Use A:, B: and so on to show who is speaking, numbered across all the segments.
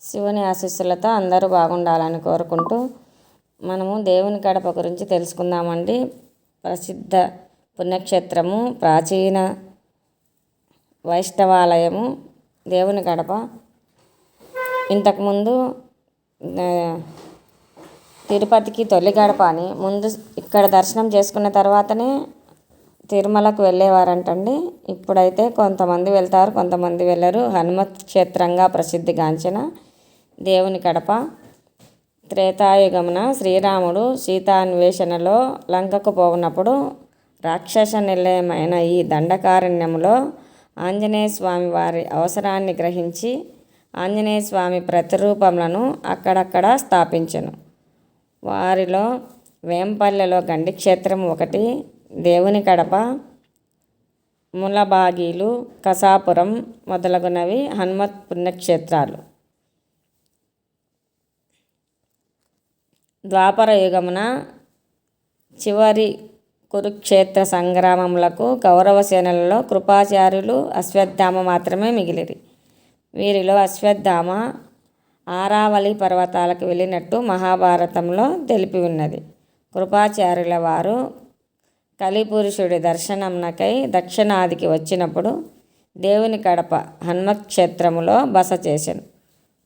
A: శివుని ఆశీస్సులతో అందరూ బాగుండాలని కోరుకుంటూ మనము దేవుని గడప గురించి తెలుసుకుందామండి. ప్రసిద్ధ పుణ్యక్షేత్రము ప్రాచీన వైష్ణవాలయము దేవుని గడప ఇంతకుముందు తిరుపతికి తొలి గడప అని ముందు ఇక్కడ దర్శనం చేసుకున్న తర్వాతనే తిరుమలకు వెళ్ళేవారంటండి. ఇప్పుడైతే కొంతమంది వెళ్తారు కొంతమంది వెళ్ళరు. హనుమత్ క్షేత్రంగా ప్రసిద్ధిగాంచిన దేవుని కడప. త్రేతాయుగమున శ్రీరాముడు సీతాన్వేషణలో లంకకు పోనప్పుడు రాక్షస నిలయమైన ఈ దండకారణ్యములో ఆంజనేయ స్వామి వారి అవసరాన్ని గ్రహించి ఆంజనేయ స్వామి ప్రతిరూపములను అక్కడక్కడ స్థాపించను. వారిలో వేంపల్లెలో గండి క్షేత్రం ఒకటి దేవుని కడప ములబాగీలు కసాపురం మొదలగునవి హనుమత్ పుణ్యక్షేత్రాలు. ద్వాపర యుగమున చివరి కురుక్షేత్ర సంగ్రామములకు కౌరవ సేనలలో కృపాచార్యులు అశ్వత్థామ మాత్రమే మిగిలిరి. వీరిలో అశ్వత్థామ ఆరావళి పర్వతాలకు వెళ్ళినట్టు మహాభారతంలో తెలిపి ఉన్నది. కృపాచార్యుల వారు కలిపురుషుడి దర్శనంనకై దక్షిణాదికి వచ్చినప్పుడు దేవుని కడప హనుమక్షేత్రములో బస చేశాను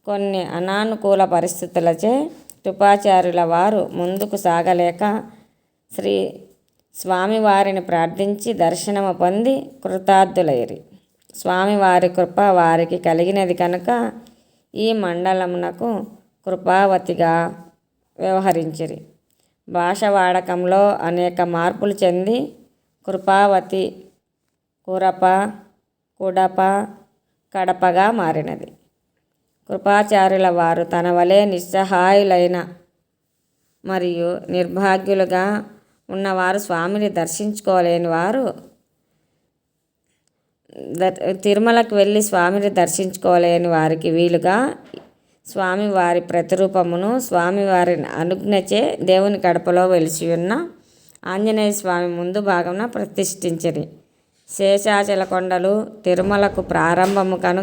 A: కొన్ని అనానుకూల పరిస్థితులచే కృపాచార్యుల వారు ముందుకు సాగలేక శ్రీ స్వామివారిని ప్రార్థించి దర్శనము పొంది కృతార్థులైరి. స్వామివారి కృప వారికి కలిగినది కనుక ఈ మండలమునకు కృపావతిగా వ్యవహరించిరి. భాష వాడకంలో అనేక మార్పులు చెంది కృపావతి కురప కుడప కడపగా మారినది. కృపాచార్యుల వారు తన వలె నిస్సహాయులైన మరియు నిర్భాగ్యులుగా ఉన్నవారు స్వామిని దర్శించుకోలేని వారు తిరుమలకు వెళ్ళి స్వామిని దర్శించుకోలేని వారికి వీలుగా స్వామి వారి ప్రతిరూపమును స్వామివారి అనుజ్ఞచే దేవుని కడపలో వెలిసి ఉన్న ఆంజనేయ స్వామి ముందు భాగమున ప్రతిష్ఠించని శేషాచల కొండలు తిరుమలకు ప్రారంభము కను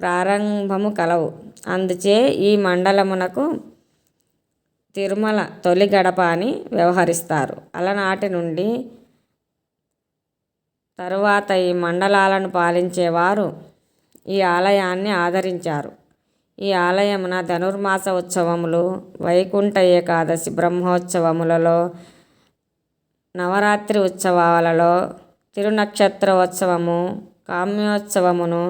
A: ప్రారంభము కలవు. అందుచే ఈ మండలమునకు తిరుమల తొలి గడప అని వ్యవహరిస్తారు. అలనాటి నుండి తరువాత ఈ మండలాలను పాలించేవారు ఈ ఆలయాన్ని ఆదరించారు. ఈ ఆలయమున ధనుర్మాస ఉత్సవములు వైకుంఠ ఏకాదశి బ్రహ్మోత్సవములలో నవరాత్రి ఉత్సవాలలో తిరునక్షత్ర ఉత్సవము కామ్యోత్సవమును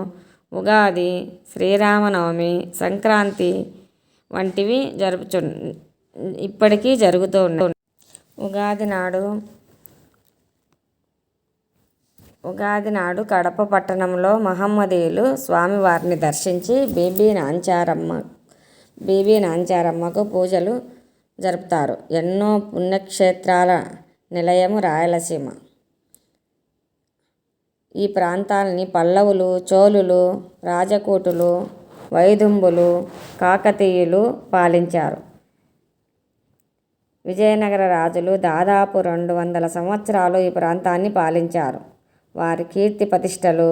A: ఉగాది శ్రీరామనవమి సంక్రాంతి వంటివి జరుపుచు ఇప్పటికీ జరుగుతూ ఉన్నాయి. ఉగాది నాడు ఉగాది నాడు కడప పట్టణంలో మహమ్మదీయులు స్వామివారిని దర్శించి బీబీ నాంచారమ్మ బీబీ నాంచారమ్మకు పూజలు జరుపుతారు. ఎన్నో పుణ్యక్షేత్రాల నిలయము రాయలసీమ. ఈ ప్రాంతాలని పల్లవులు చోళులు రాజకోటులు వైదుంబులు కాకతీయులు పాలించారు. విజయనగర రాజులు దాదాపు రెండు వందల సంవత్సరాలు ఈ ప్రాంతాన్ని పాలించారు. వారి కీర్తి ప్రతిష్టలు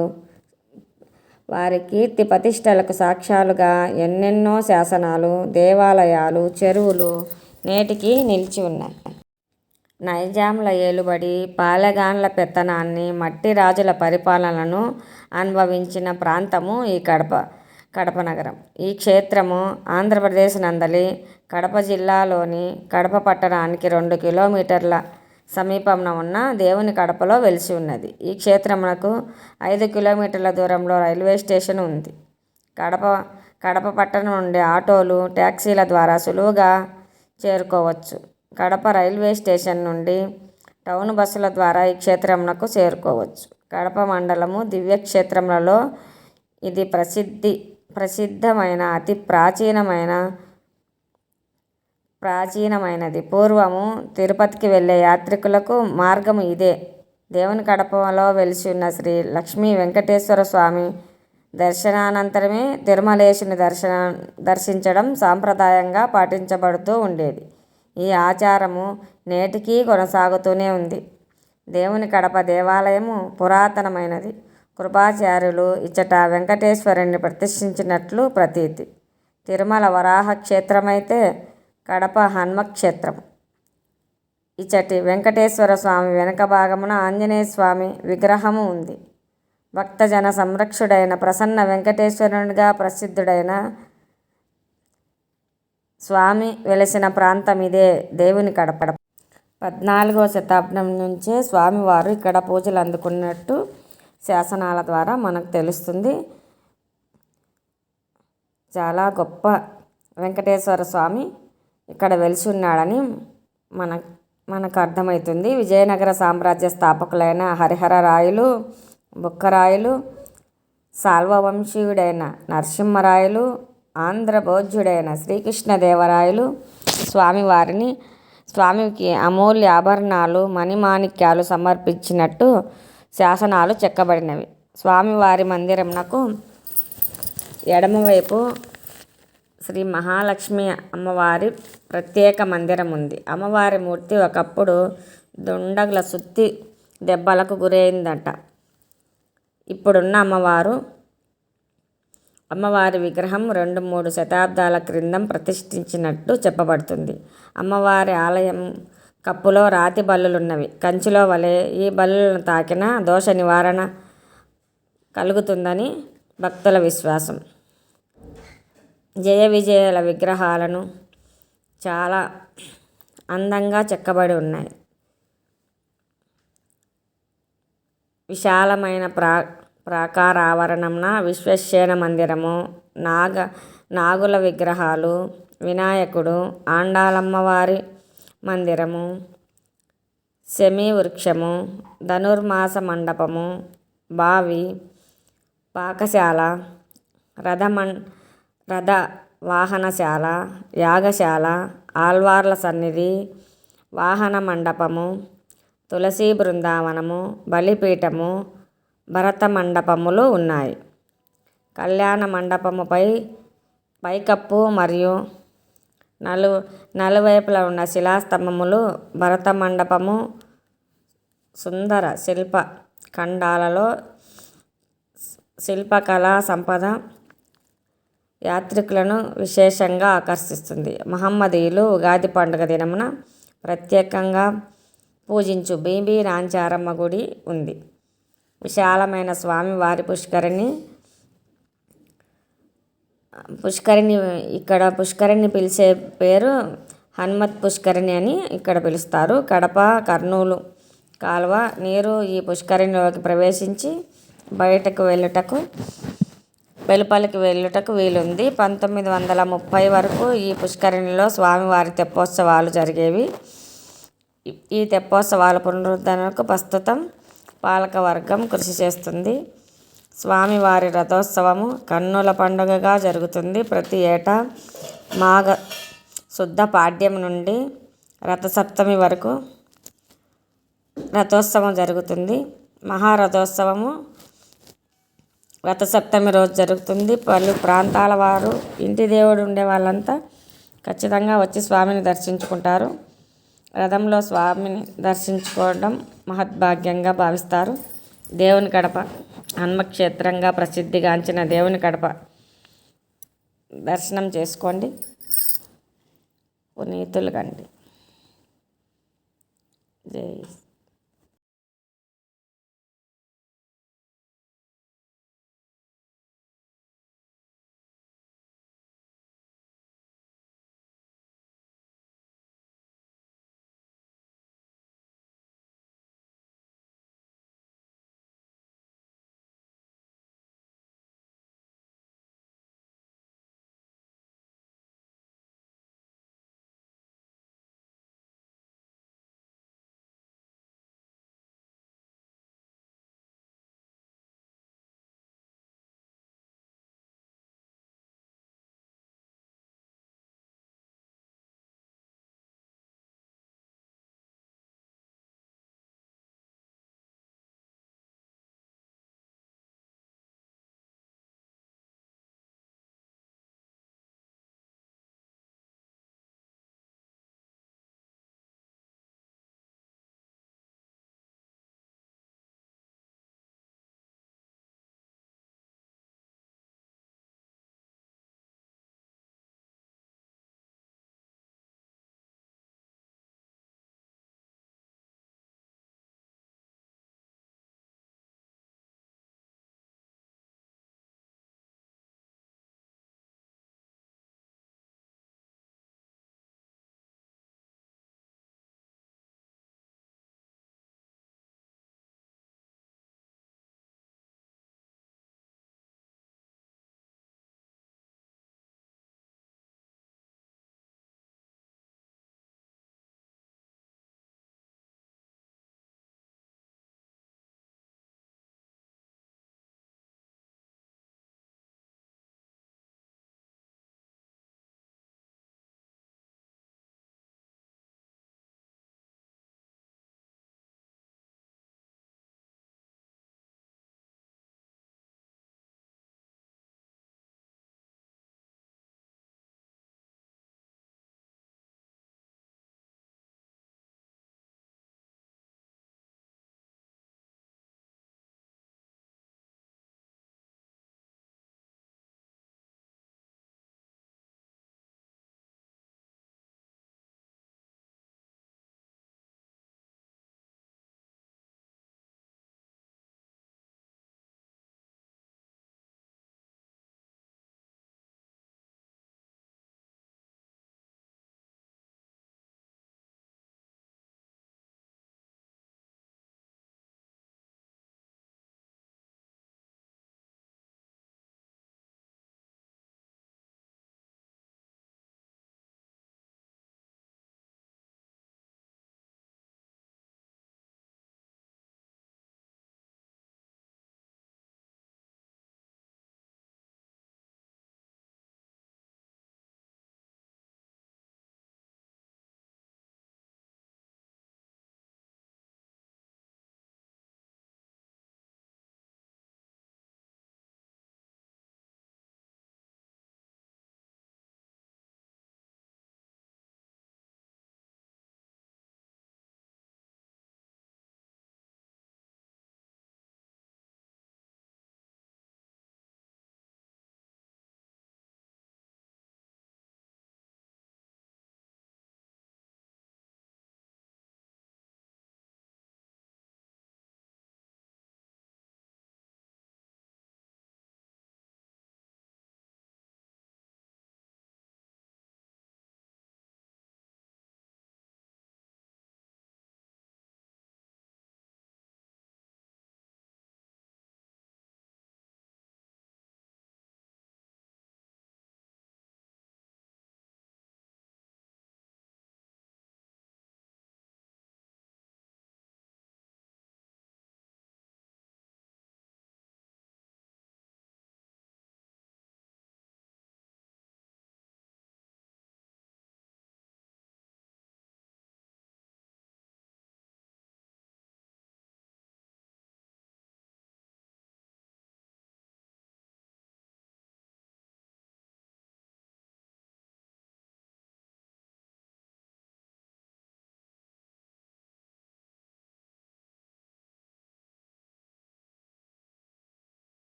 A: వారి కీర్తి ప్రతిష్టలకు సాక్ష్యాలుగా ఎన్నెన్నో శాసనాలు దేవాలయాలు చెరువులు నేటికి నిలిచి ఉన్నాయి. నైజాంల ఏలుబడి పాలెగాన్ల పెత్తనాన్ని మట్టి రాజుల పరిపాలనను అనుభవించిన ప్రాంతము ఈ కడప కడప నగరం. ఈ క్షేత్రము ఆంధ్రప్రదేశ్ నందలి కడప జిల్లాలోని కడప పట్టణానికి రెండు కిలోమీటర్ల సమీపంలో ఉన్న దేవుని కడపలో వెలిసి ఉన్నది. ఈ క్షేత్రమునకు ఐదు కిలోమీటర్ల దూరంలో రైల్వే స్టేషన్ ఉంది. కడప కడప పట్టణం నుండి ఆటోలు ట్యాక్సీల ద్వారా సులువుగా చేరుకోవచ్చు. కడప రైల్వే స్టేషన్ నుండి టౌన్ బస్సుల ద్వారా ఈ క్షేత్రమునకు చేరుకోవచ్చు. కడప మండలము దివ్యక్షేత్రములలో ఇది ప్రసిద్ధి ప్రసిద్ధమైన అతి ప్రాచీనమైన ప్రాచీనమైనది. పూర్వము తిరుపతికి వెళ్ళే యాత్రికులకు మార్గము ఇదే. దేవుని కడపలో వెలిసి ఉన్న శ్రీ లక్ష్మీ వెంకటేశ్వర స్వామి దర్శనానంతరమే తిరుమలేశుని దర్శన దర్శించడం సాంప్రదాయంగా పాటించబడుతూ ఉండేది. ఈ ఆచారము నేటికీ కొనసాగుతూనే ఉంది. దేవుని కడప దేవాలయము పురాతనమైనది. కృపాచార్యులు ఇచ్చట వెంకటేశ్వరుని ప్రతిష్ఠించినట్లు ప్రతీతి. తిరుమల వరాహ క్షేత్రమైతే కడప హన్మ క్షేత్రం వెంకటేశ్వర స్వామి వెనక భాగమున ఆంజనేయ స్వామి విగ్రహము ఉంది. భక్తజన సంరక్షుడైన ప్రసన్న వెంకటేశ్వరునిగా ప్రసిద్ధుడైన స్వామి వెలసిన ప్రాంతం ఇదే దేవుని కడపడ. పద్నాలుగో శతాబ్దం నుంచే స్వామివారు ఇక్కడ పూజలు అందుకున్నట్టు శాసనాల ద్వారా మనకు తెలుస్తుంది. చాలా గొప్ప వెంకటేశ్వర స్వామి ఇక్కడ వెలిసి ఉన్నాడని మన మనకు అర్థమవుతుంది. విజయనగర సామ్రాజ్య స్థాపకులైన హరిహర రాయలు బుక్కరాయలు సాల్వవంశీయుడైన నరసింహరాయలు ఆంధ్రభోజ్యుడైన శ్రీకృష్ణదేవరాయలు స్వామివారిని స్వామికి అమూల్య ఆభరణాలు మణిమాణిక్యాలు సమర్పించినట్టు శాసనాలు చెక్కబడినవి. స్వామివారి మందిరంనకు ఎడమవైపు శ్రీ మహాలక్ష్మి అమ్మవారి ప్రత్యేక మందిరం ఉంది. అమ్మవారి మూర్తి ఒకప్పుడు దుండగుల సుత్తి దెబ్బలకు గురైందట. ఇప్పుడున్న అమ్మవారు అమ్మవారి విగ్రహం రెండు మూడు శతాబ్దాల క్రిందం ప్రతిష్ఠించినట్టు చెప్పబడుతుంది. అమ్మవారి ఆలయం కప్పులో రాతి బల్లులున్నవి. కంచిలో వలె ఈ బల్లులను తాకిన దోష నివారణ కలుగుతుందని భక్తుల విశ్వాసం. జయ విజయాల విగ్రహాలను చాలా అందంగా చెక్కబడి ఉన్నాయి. విశాలమైన ప్రా ప్రాకార ఆవరణంన మందిరము నాగ నాగుల విగ్రహాలు వినాయకుడు ఆండాలమ్మవారి మందిరము శమీ వృక్షము ధనుర్మాస మండపము బావి పాకశాల రథమన్ రథ వాహనశాల యాగశాల ఆల్వార్ల సన్నిధి వాహన మండపము తులసి బృందావనము బలిపీఠము భరత మండపములు ఉన్నాయి. కళ్యాణ మండపముపై పైకప్పు మరియు నలు నలువైపులా ఉన్న శిలాస్తంభములు భరత మండపము సుందర శిల్ప ఖండాలలో శిల్పకళా సంపద యాత్రికులను విశేషంగా ఆకర్షిస్తుంది. మహమ్మదీయులు ఉగాది పండుగ దినమున ప్రత్యేకంగా పూజించు బీబీ రాంచారమ్మ గుడి ఉంది. విశాలమైన స్వామివారి పుష్కరిణి. పుష్కరిణి ఇక్కడ పుష్కరిణి పిలిచే పేరు హనుమత్ పుష్కరిణి అని ఇక్కడ పిలుస్తారు. కడప కర్నూలు కాలువ నీరు ఈ పుష్కరిణిలోకి ప్రవేశించి బయటకు వెళ్ళుటకు వెలుపలికి వెళ్ళుటకు వీలుంది. పంతొమ్మిది వందల ముప్పై వరకు ఈ పుష్కరిణిలో స్వామివారి తెప్పోత్సవాలు జరిగేవి. ఈ తెప్పోత్సవాల పునరుద్ధరణకు ప్రస్తుతం పాలకవర్గం కృషి చేస్తుంది. స్వామివారి రథోత్సవము కన్నుల పండుగగా జరుగుతుంది. ప్రతి ఏటా మాఘ శుద్ధ పాడ్యం నుండి రథసప్తమి వరకు రథోత్సవం జరుగుతుంది. మహారథోత్సవము రథసప్తమి రోజు జరుగుతుంది. పలు ప్రాంతాల వారు ఇంటి దేవుడు ఉండే వాళ్ళంతా ఖచ్చితంగా వచ్చి స్వామిని దర్శించుకుంటారు. రథంలో స్వామిని దర్శించుకోవడం మహద్భాగ్యంగా భావిస్తారు. దేవుని కడప హన్మక్షేత్రంగా ప్రసిద్ధిగాంచిన దేవుని కడప. దర్శనం చేసుకోండి. పునీతులు కండి. జై